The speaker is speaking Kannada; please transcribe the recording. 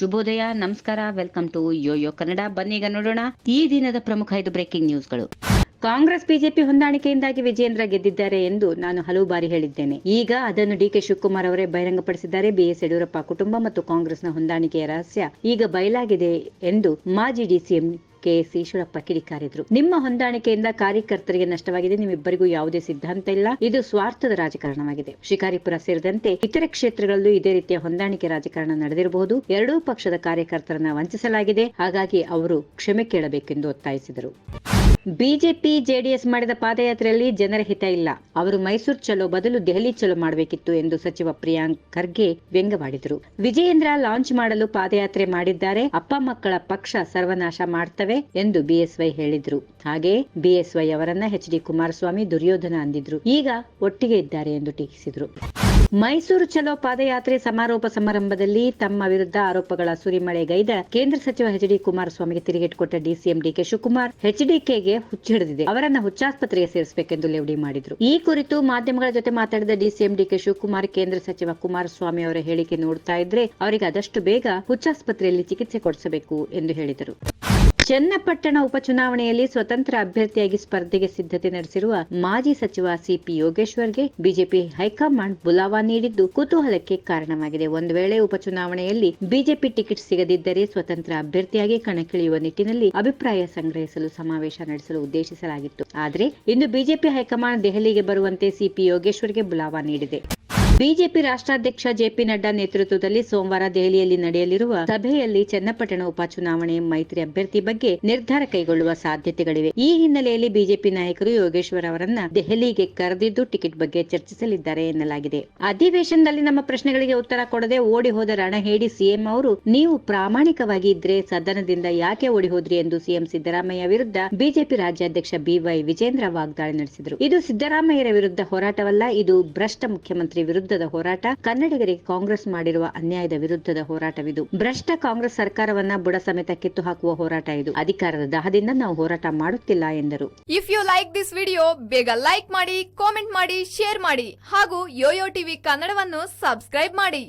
ಶುಭೋದಯ, ನಮಸ್ಕಾರ, ವೆಲ್ಕಮ್ ಟು ಯೋಯೋ ಕನ್ನಡ. ಬನ್ನಿ ಈಗ ನೋಡೋಣ ಈ ದಿನದ ಪ್ರಮುಖ ಐದು ಬ್ರೇಕಿಂಗ್ ನ್ಯೂಸ್ಗಳು. ಕಾಂಗ್ರೆಸ್, ಬಿಜೆಪಿ ಹೊಂದಾಣಿಕೆಯಿಂದಾಗಿ ವಿಜಯೇಂದ್ರ ಗೆದ್ದಿದ್ದಾರೆ ಎಂದು ನಾನು ಹಲವು ಬಾರಿ ಹೇಳಿದ್ದೇನೆ. ಈಗ ಅದನ್ನು ಡಿಕೆ ಶಿವಕುಮಾರ್ ಅವರೇ ಬಹಿರಂಗಪಡಿಸಿದ್ದಾರೆ. ಬಿಎಸ್ ಯಡಿಯೂರಪ್ಪ ಕುಟುಂಬ ಮತ್ತು ಕಾಂಗ್ರೆಸ್ನ ಹೊಂದಾಣಿಕೆಯ ರಹಸ್ಯ ಈಗ ಬಯಲಾಗಿದೆ ಎಂದು ಮಾಜಿ ಡಿಸಿಎಂ ಕೆಎಸ್ ಈಶ್ವರಪ್ಪ ಕಿಡಿಕಾರಿದ್ರು. ನಿಮ್ಮ ಹೊಂದಾಣಿಕೆಯಿಂದ ಕಾರ್ಯಕರ್ತರಿಗೆ ನಷ್ಟವಾಗಿದೆ. ನಿಮ್ಮಿಬ್ಬರಿಗೂ ಯಾವುದೇ ಸಿದ್ಧಾಂತ ಇಲ್ಲ. ಇದು ಸ್ವಾರ್ಥದ ರಾಜಕಾರಣವಾಗಿದೆ. ಶಿಕಾರಿಪುರ ಸೇರಿದಂತೆ ಇತರೆ ಕ್ಷೇತ್ರಗಳಲ್ಲೂ ಇದೇ ರೀತಿಯ ಹೊಂದಾಣಿಕೆ ರಾಜಕಾರಣ ನಡೆದಿರಬಹುದು. ಎರಡೂ ಪಕ್ಷದ ಕಾರ್ಯಕರ್ತರನ್ನ ವಂಚಿಸಲಾಗಿದೆ. ಹಾಗಾಗಿ ಅವರು ಕ್ಷಮೆ ಕೇಳಬೇಕೆಂದು ಒತ್ತಾಯಿಸಿದರು. ಬಿಜೆಪಿ ಜೆಡಿಎಸ್ ಮಾಡಿದ ಪಾದಯಾತ್ರೆಯಲ್ಲಿ ಜನರ ಹಿತ ಇಲ್ಲ. ಅವರು ಮೈಸೂರು ಚಲೋ, ಬದಲು ದೆಹಲಿ ಚಲೋ ಮಾಡಬೇಕಿತ್ತು ಎಂದು ಸಚಿವ ಪ್ರಿಯಾಂಕ್ ಖರ್ಗೆ ವ್ಯಂಗ್ಯವಾಡಿದರು. ವಿಜಯೇಂದ್ರ ಲಾಂಚ್ ಮಾಡಲು ಪಾದಯಾತ್ರೆ ಮಾಡಿದ್ದಾರೆ. ಅಪ್ಪ ಮಕ್ಕಳ ಪಕ್ಷ ಸರ್ವನಾಶ ಮಾಡ್ತವೆ ಎಂದು ಬಿಎಸ್ವೈ ಹೇಳಿದ್ರು. ಹಾಗೆ ಬಿಎಸ್ವೈ ಅವರನ್ನ ಎಚ್ ಡಿ ಕುಮಾರಸ್ವಾಮಿ ದುರ್ಯೋಧನ ಅಂದಿದ್ರು. ಈಗ ಒಟ್ಟಿಗೆ ಇದ್ದಾರೆ ಎಂದು ಟೀಕಿಸಿದ್ರು. ಮೈಸೂರು ಚಲೋ ಪಾದಯಾತ್ರೆ ಸಮಾರೋಪ ಸಮಾರಂಭದಲ್ಲಿ ತಮ್ಮ ವಿರುದ್ಧ ಆರೋಪಗಳ ಸುರಿಮಳೆಗೈದ ಕೇಂದ್ರ ಸಚಿವ ಎಚ್ ಡಿ ಕುಮಾರಸ್ವಾಮಿಗೆ ತಿರುಗೇಟು ಕೊಟ್ಟ ಡಿಸಿಎಂ ಡಿಕೆ ಶಿವಕುಮಾರ್ ಎಚ್ಡಿಕೆಗೆ ಹುಚ್ಚಿಡಿದಿದೆ. ಅವರನ್ನ ಹುಚ್ಚಾಸ್ಪತ್ರೆಗೆ ಸೇರಿಸಬೇಕೆಂದು ಲೇವಡಿ ಮಾಡಿದ್ರು. ಈ ಕುರಿತು ಮಾಧ್ಯಮಗಳ ಜೊತೆ ಮಾತಾಡಿದ ಡಿಸಿಎಂ ಡಿಕೆ ಶಿವಕುಮಾರ್, ಕೇಂದ್ರ ಸಚಿವ ಕುಮಾರಸ್ವಾಮಿ ಅವರ ಹೇಳಿಕೆ ನೋಡ್ತಾ ಇದ್ರೆ ಅವರಿಗೆ ಆದಷ್ಟು ಬೇಗ ಹುಚ್ಚಾಸ್ಪತ್ರೆಯಲ್ಲಿ ಚಿಕಿತ್ಸೆ ಕೊಡಿಸಬೇಕು ಎಂದು ಹೇಳಿದರು. ಚನ್ನಪಟ್ಟಣ ಉಪಚುನಾವಣೆಯಲ್ಲಿ ಸ್ವತಂತ್ರ ಅಭ್ಯರ್ಥಿಯಾಗಿ ಸ್ಪರ್ಧೆಗೆ ಸಿದ್ಧತೆ ನಡೆಸಿರುವ ಮಾಜಿ ಸಚಿವ ಸಿಪಿ ಯೋಗೇಶ್ವರ್ಗೆ ಬಿಜೆಪಿ ಹೈಕಮಾಂಡ್ ಬುಲಾವ ನೀಡಿದ್ದು ಕುತೂಹಲಕ್ಕೆ ಕಾರಣವಾಗಿದೆ. ಒಂದು ವೇಳೆ ಉಪಚುನಾವಣೆಯಲ್ಲಿ ಬಿಜೆಪಿ ಟಿಕೆಟ್ ಸಿಗದಿದ್ದರೆ ಸ್ವತಂತ್ರ ಅಭ್ಯರ್ಥಿಯಾಗಿ ಕಣಕ್ಕಿಳಿಯುವ ನಿಟ್ಟಿನಲ್ಲಿ ಅಭಿಪ್ರಾಯ ಸಂಗ್ರಹಿಸಲು ಸಮಾವೇಶ ನಡೆಸಲು ಉದ್ದೇಶಿಸಲಾಗಿತ್ತು. ಆದರೆ, ಇಂದು ಬಿಜೆಪಿ ಹೈಕಮಾಂಡ್ ದೆಹಲಿಗೆ ಬರುವಂತೆ ಸಿಪಿ ಯೋಗೇಶ್ವರ್ಗೆ ಬುಲಾವ ನೀಡಿದೆ. ಬಿಜೆಪಿ ರಾಷ್ಟ್ರಾಧ್ಯಕ್ಷ ಜೆಪಿ ನಡ್ಡಾ ನೇತೃತ್ವದಲ್ಲಿ ಸೋಮವಾರ ದೆಹಲಿಯಲ್ಲಿ ನಡೆಯಲಿರುವ ಸಭೆಯಲ್ಲಿ ಚನ್ನಪಟ್ಟಣ ಉಪಚುನಾವಣೆ ಮೈತ್ರಿ ಅಭ್ಯರ್ಥಿ ಬಗ್ಗೆ ನಿರ್ಧಾರ ಕೈಗೊಳ್ಳುವ ಸಾಧ್ಯತೆಗಳಿವೆ. ಈ ಹಿನ್ನೆಲೆಯಲ್ಲಿ ಬಿಜೆಪಿ ನಾಯಕರು ಯೋಗೇಶ್ವರ್ ಅವರನ್ನ ದೆಹಲಿಗೆ ಕರೆದಿದ್ದು ಟಿಕೆಟ್ ಬಗ್ಗೆ ಚರ್ಚಿಸಲಿದ್ದಾರೆ ಎನ್ನಲಾಗಿದೆ. ಅಧಿವೇಶನದಲ್ಲಿ ನಮ್ಮ ಪ್ರಶ್ನೆಗಳಿಗೆ ಉತ್ತರ ಕೊಡದೆ ಓಡಿ ಹೋದ ರಣಹೇಡಿ ಸಿಎಂ ಅವರು, ನೀವು ಪ್ರಾಮಾಣಿಕವಾಗಿ ಇದ್ರೆ ಸದನದಿಂದ ಯಾಕೆ ಓಡಿ ಹೋದ್ರಿ? ಎಂದು ಸಿಎಂ ಸಿದ್ದರಾಮಯ್ಯ ವಿರುದ್ಧ ಬಿಜೆಪಿ ರಾಜ್ಯಾಧ್ಯಕ್ಷ ಬಿವೈ ವಿಜೇಂದ್ರ ವಾಗ್ದಾಳಿ ನಡೆಸಿದರು. ಇದು ಸಿದ್ದರಾಮಯ್ಯರ ವಿರುದ್ಧ ಹೋರಾಟವಲ್ಲ, ಇದು ಭ್ರಷ್ಟ ಮುಖ್ಯಮಂತ್ರಿ ವಿರುದ್ಧದ ಹೋರಾಟ ಕನ್ನಡಿಗರಿಗೆ ಕಾಂಗ್ರೆಸ್ ಮಾಡಿರುವ ಅನ್ಯಾಯದ ವಿರುದ್ಧದ ಹೋರಾಟವಿದು. ಭ್ರಷ್ಟ ಕಾಂಗ್ರೆಸ್ ಸರ್ಕಾರವನ್ನ ಬುಡ ಸಮೇತ ಕಿತ್ತು ಹಾಕುವ ಹೋರಾಟ ಇದು. ಅಧಿಕಾರದ ದಹದಿಂದ ನಾವು ಹೋರಾಟ ಮಾಡುತ್ತಿಲ್ಲ ಎಂದರು. If you like this video ಬೇಗ ಲೈಕ್ ಮಾಡಿ ಕಾಮೆಂಟ್ ಮಾಡಿ ಶೇರ್ ಮಾಡಿ ಹಾಗೂ ಯೋಯೋ ಟಿವಿ ಕನ್ನಡವನ್ನು ಸಬ್ಸ್ಕ್ರೈಬ್ ಮಾಡಿ.